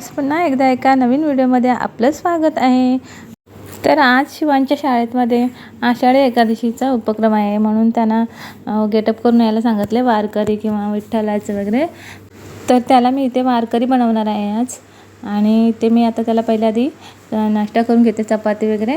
Friends पुन्हा एकदा एका नवीन व्हिडिओमध्ये आपलं स्वागत आहे. तर आज शिवांच्या शाळेतमध्ये आषाढी एकादशीचा उपक्रम आहे. म्हणून त्यांना गेटअप करून यायला सांगितले वारकरी किंवा विठ्ठलाचं वगैरे. तर त्याला मी इथे वारकरी बनवणार आहे आज. आणि ते मी आता त्याला पहिल्या आधी नाश्ता करून घेते चपाती वगैरे.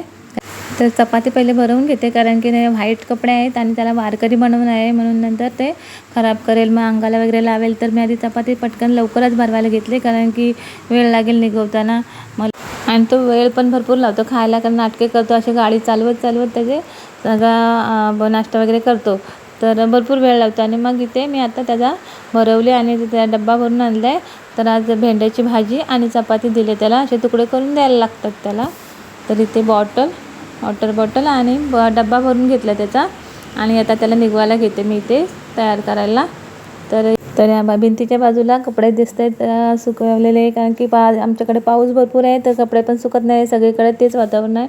तर चपाती पहिले भरवून घेते कारण की ते व्हाईट कपडे आहेत आणि त्याला वारकरी बनवून आहे. म्हणून नंतर ते खराब करेल. मग अंगाला वगैरे लावेल. तर मी आधी चपाती पटकन लवकरच भरवायला घेतली कारण की वेळ लागेल निघवताना. मला आणि तो वेळ पण भरपूर लावतो खायला कारण नाटके करतो अशी गाडी चालवत चालवत त्याचे सगळा नाश्ता वगैरे करतो. तर भरपूर वेळ लागतो आणि मग इथे मी आता त्याचा भरवले आणि त्या डब्बा भरून आणला आहे तर आज भेंड्याची भाजी आणि चपाती दिले. त्याला असे तुकडे करून द्यायला लागतात त्याला. तर इथे बॉटल वॉटर बॉटल आणि ब डब्बा भरून घेतला त्याचा. आणि आता त्याला निघवायला घेते मी इथे तयार करायला. तर तर या बा- भिंतीच्या बाजूला कपडे दिसत आहेत सुकवलेले कारण की पा आमच्याकडे पाऊस भरपूर आहे तर कपडे पण सुकत नाही. सगळीकडे तेच वातावरण आहे.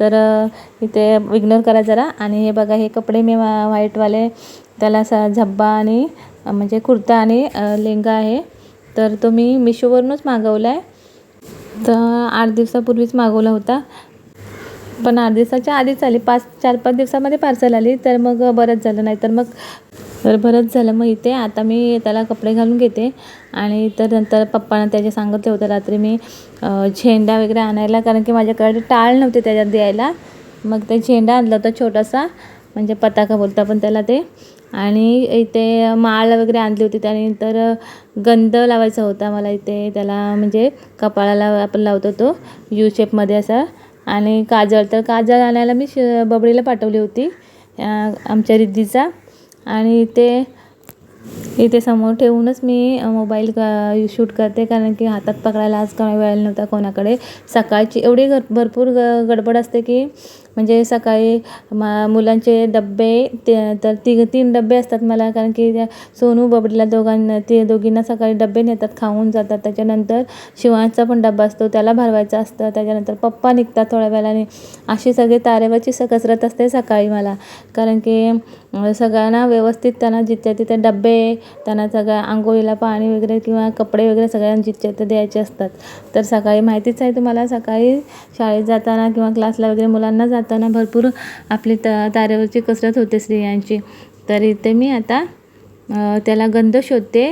तर इथे इग्नोर करा जरा. आणि हे बघा हे कपडे मी वा- व्हाईटवाले त्याला सा झब्बा आणि म्हणजे कुर्ता आणि लेंगा आहे. तर तो मी मिशोवरूनच मागवला आहे तर आठ दिवसापूर्वीच मागवला होता. पण आठ दिवसाच्या आधीच आली. पाच चार पाच दिवसामध्ये पार्सल आली. तर मग बरंच झालं. नाही तर मग तर बरंच झालं. मग इथे आता मी त्याला कपडे घालून घेते. आणि तर नंतर पप्पानं त्याचे सांगितले होतं. रात्री मी झेंडा वगैरे आणायला. कारण की माझ्याकडे टाळ नव्हते त्याच्यात द्यायला. मग ते झेंडा आणला होता छोटासा. म्हणजे पताका बोलतो आपण त्याला ते. आणि इथे माळ वगैरे आणली होती. त्यानंतर गंध लावायचा होता मला इथे. त्याला म्हणजे कपाळाला आपण लावतो तो. यू शेपमध्ये असा. आणि काजळ तर काजळ आणायला मी श बबडीला पाठवली होती आमच्या रिद्धीचा. आणि इथे इथे समोर ठेवूनच मी मोबाईल शूट करते कारण की हातात पकडायला आज काही वेळ नव्हता कोणाकडे. सकाळची एवढी ग भरपूर ग गडबड असते की म्हणजे सकाळी मा मुलांचे डब्बे ते तर ती तीन डब्बे असतात मला कारण की त्या सोनू बबडीला दोघांना ते दोघींना सकाळी डब्बे नेतात खाऊन जातात. त्याच्यानंतर शिवांचा पण डब्बा असतो त्याला भरवायचा असतं. त्याच्यानंतर पप्पा निघतात थोड्या वेळाने. अशी सगळी तारेवरची स कसरत असते सकाळी मला. कारण की सगळ्यांना व्यवस्थित त्यांना जिथे तिथे डब्बे त्यांना सगळ्या आंघोळीला पाणी वगैरे किंवा कपडे वगैरे सगळ्यांना जिथच्या तिथे द्यायचे असतात. तर सकाळी माहितीच आहे तुम्हाला सकाळी शाळेत जाताना किंवा क्लासला वगैरे मुलांना जाताना भरपूर आपली त तारेवरची कसरत होते स्त्रियांची. तर इथे मी आता त्याला गंध शोधते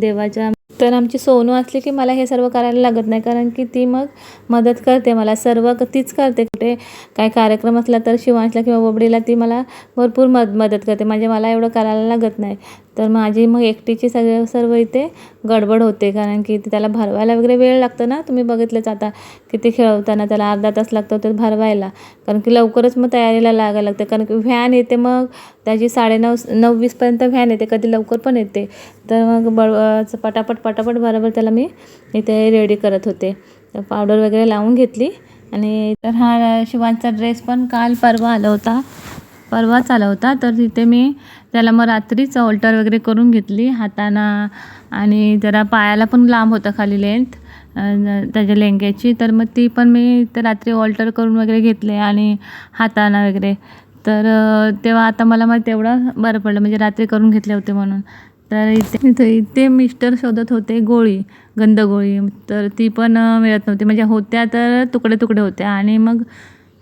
देवाच्या. तर आमची सोनू असली की मला हे सर्व करायला लागत नाही कारण की ती मग मदत करते मला सर्व क- तीच करते. कुठे काय कार्यक्रम असला तर शिवांशला किंवा बोबडीला ती मला भरपूर मद मदत करते. म्हणजे मला एवढं करायला लागत नाही. तर माझी मग एकटीची सगळं सर्व इथे गडबड होते. कारण की ती त्याला भरवायला वगैरे वेळ लागतो ना. तुम्ही बघितलंच आता किती खेळवताना त्याला अर्धा तास लागतो तर भरवायला. कारण की लवकरच मग तयारीला लागायला लागते. कारण की व्हॅन येते मग त्याची साडेनऊ नऊ वीसपर्यंत व्हॅन येते. कधी लवकर पण येते. तर मग बळ पटापट पटापट बरोबर त्याला मी इथे रेडी करत होते. पावडर वगैरे लावून घेतली. आणि तर हा शिवांचा ड्रेस पण काल परवा आला होता. परवाच आला होता. तर तिथे मी त्याला मग रात्रीच ऑल्टर वगैरे करून घेतली हाताना आणि जरा पायाला पण लांब होता खाली लेंथ त्याच्या लेंग्याची. तर मग ती पण मी ते रात्री ऑल्टर करून वगैरे घेतले आणि हाताना वगैरे. तर तेव्हा आता मला मग तेवढं बरं पडलं. म्हणजे रात्री करून घेतले होते म्हणून. तर इथे इथे इथे मिस्टर शोधत होते गोळी गंध गोळी. तर ती पण मिळत नव्हती. म्हणजे होत्या तर तुकडे तुकडे होत्या आणि मग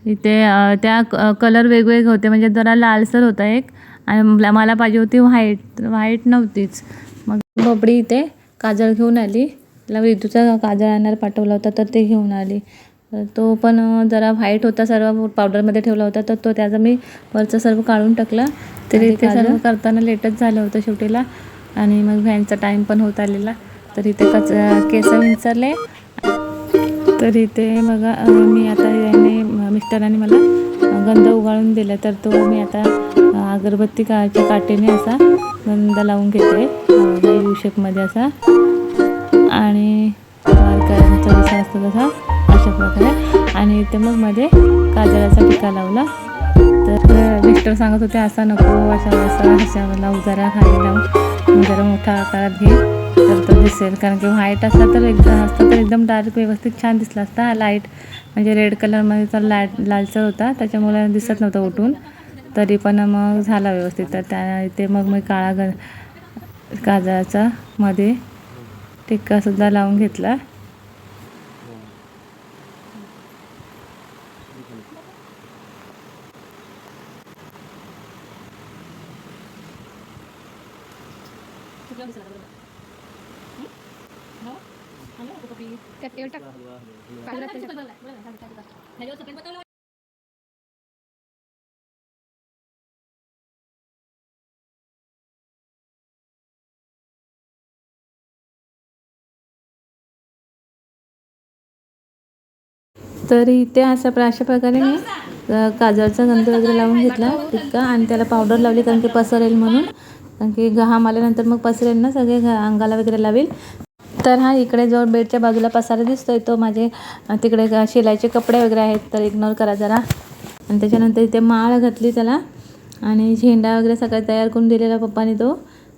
इथे त्या कलर वेगवेगळे होते. म्हणजे जरा लालसर होता एक. आणि मला पाहिजे होती व्हाईट व्हाईट नव्हतीच. मग बबडी इथे काजळ घेऊन आली. तिला विदूचा काजळ आणायला पाठवला होता तर ते घेऊन आली. तो पण जरा व्हाईट होता. सर्व पावडरमध्ये ठेवला होता. तर तो त्याचा मी वरचं सर्व काढून टाकला. तरी ते सर्व करताना लेटच झालं होतं शेवटीला. आणि मग व्हॅनचा टाईम पण होत आलेला. तर इथे कच केस विंचरले. तर इथे मग मी आता याने मिस्टरांनी मला गंध उगाळून दिला. तर तो मी आता अगरबत्ती काच्या काटेने असा गंध लावून घेते. यू शेपमध्ये असा. आणि वारकऱ्यांचा जसा असतो तसा अशा प्रकारे. आणि इथे मग मध्ये काजळाचा टिका लावला. तर मिस्टर सांगत होते असा नको अशा असा अशा लावू जरा खाली लावून जरा मोठा आकारात घे तर तो दिसेल. कारण की व्हाईट असला तर एकदम असता तर एकदम डार्क व्यवस्थित छान दिसला असता. लाइट म्हणजे रेड कलरमध्ये तर लाइट लालसर होता. त्याच्यामुळे दिसत नव्हतं उठून. तरी पण मग झाला व्यवस्थित. तर त्या इथे मग मी काळा ग काजळाचा मध्ये टिक्कासुद्धा लावून घेतला. तर इथे असं प्र अशा प्रकारे मी काजळचा गंध वगैरे लावून घेतला टिक्का आणि त्याला पावडर लावली कारण की पसरेल म्हणून. कारण की घाम आल्यानंतर मग पसरेल ना सगळे घ अंगाला वगैरे लावेल. तर हा इकडे जो बेडच्या बाजूला पसारा दिसतोय तो माझे तिकडे ग- शिलाईचे कपडे वगैरे आहेत तर इग्नोर करा जरा. आणि त्याच्यानंतर इथे माळ घातली त्याला. आणि झेंडा वगैरे सगळं तयार करून दिलेला पप्पाने तो.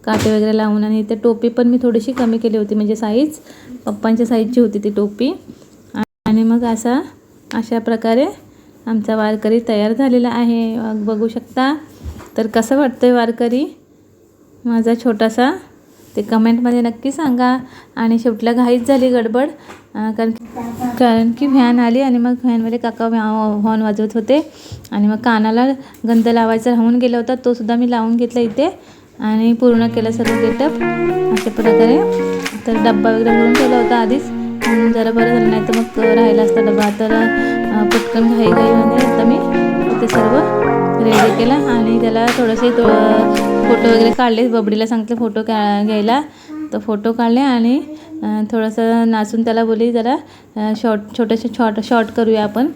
काटे वगैरे लावून आणि इथे टोपी पण मी थोडीशी कमी केली होती म्हणजे साईज पप्पांच्या साईजची होती ती टोपी. आणि मग असा अशा प्रकारे आमचा वारकरी तयार झालेला आहे. मग बघू शकता. तर कसं वाटतंय वारकरी? माझा छोटासा ते कमेंटमध्ये नक्की सांगा. आणि शेवटला घाईच झाली गडबड. कारण कारण की व्हॅन आली आणि मग व्हॅनमध्ये काका हॉर्न वाजवत होते. आणि मग कानाला गंध लावायचा राहून गेला होता. तो सुद्धा मी लावून घेतला इथे. आणि पूर्ण केलं सर्व गेटअप. अशा प्रकारे. तर डब्बा वगैरे भरून ठेवला होता आधीच. म्हणून जरा बरं झालं नाही तर मग राहिला असता डबा. तर पटकन घाई घाईमध्ये आता मी ते सर्व रेडी केला आणि त्याला थोडेसे तो फोटो वगैरे काढले. बबडीला सांगितलं फोटो का घ्यायला. तर फोटो काढले आणि थोडंसं नाचून त्याला बोली जरा शॉर्ट छोटेसे शॉर्ट शॉर्ट करूया आपण.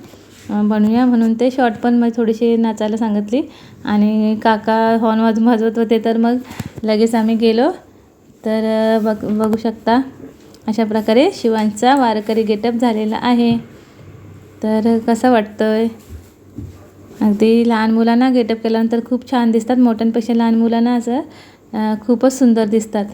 बनवूया. म्हणून ते शॉर्ट पण मग थोडीशी नाचायला सांगितली. आणि काका हॉर्न वाजून वाजवत होते तर मग लगेच आम्ही गेलो. तर बघ बघू शकता. अशा प्रकारे शिवांचा वारकरी गेटअप झालेला आहे. तर कसं वाटतं आहे अगदी लहान मुलांना गेटअप केल्यानंतर खूप छान दिसतात. मोठ्यांपेक्षा लहान मुलांना असं खूपच सुंदर दिसतात.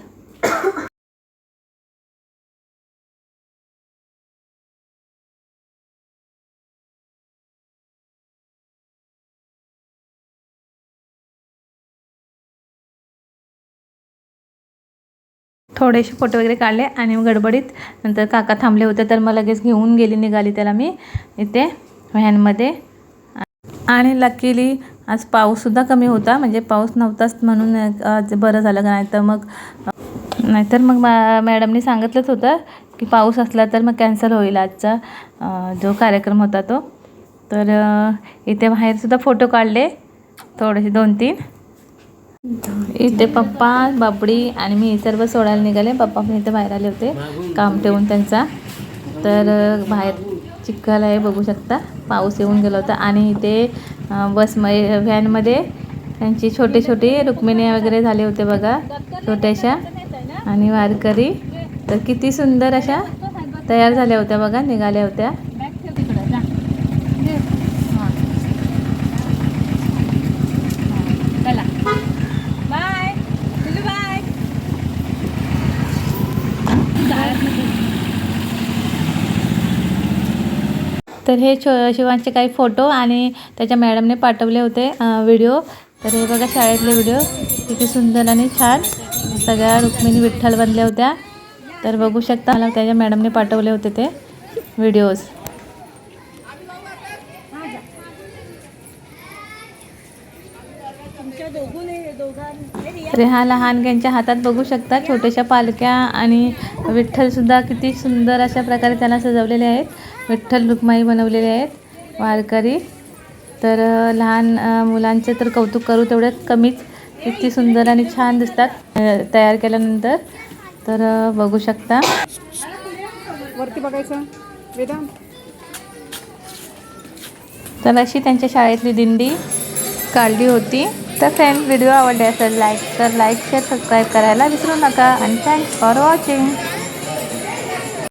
थोडेसे फोटो वगैरे काढले आणि मग गडबडीत नंतर काका थांबले होते तर मग लगेच घेऊन गेली निघाली त्याला मी इथे व्हॅनमध्ये. आणि लकीली आज पाऊससुद्धा कमी होता म्हणजे पाऊस नव्हताच म्हणून आज बरं झालं नाही तर मग नाहीतर मग मॅ मॅडमनी सांगितलंच होतं की पाऊस असला तर मग कॅन्सल होईल आजचा जो कार्यक्रम होता तो. तर इथे बाहेरसुद्धा फोटो काढले थोडेसे दोन तीन इथे पप्पा बाबडी आणि मी सर्व सोडायला निघाले. पप्पा पण इथे बाहेर आले होते काम ठेवून त्यांचा. तर बाहेर चिखल आहे बघू शकता. पाऊस येऊन गेला होता आणि इथे बस म व्हॅनमध्ये त्यांची छोटे छोटे रुक्मिणी वगैरे झाले होते बघा छोट्याशा. आणि वारकरी. तर किती सुंदर अशा तयार झाल्या होत्या बघा निघाल्या होत्या. तर हे छो शिवांचे काही फोटो आणि त्याच्या मॅडमने पाठवले होते व्हिडिओ. तर हे बघा शाळेतले व्हिडिओ. किती सुंदर आणि छान. सगळ्या रुक्मिणी विठ्ठल बनल्या होत्या. तर बघू शकता मला त्याच्या मॅडमने पाठवले होते ते व्हिडिओज. तर ह्या लहानग्यांच्या हातात बघू शकता छोट्याशा पालक्या आणि विठ्ठलसुद्धा किती सुंदर अशा प्रकारे त्यांना सजवलेले आहेत. विठ्ठल रुक्माई बनवलेले आहेत वारकरी. तर लहान मुलांचे तर कौतुक करू तेवढ्यात कमीच. किती सुंदर आणि छान दिसतात तयार केल्यानंतर. तर बघू शकता. वरती बघायचं. वेदांत तर अशी त्यांच्या शाळेतली दिंडी काढली होती. तर फ्रेंड व्हिडिओ आवडले असेल लाईक तर लाईक शेअर सबस्क्राईब करायला विसरू नका. आणि थँक्स फॉर वॉचिंग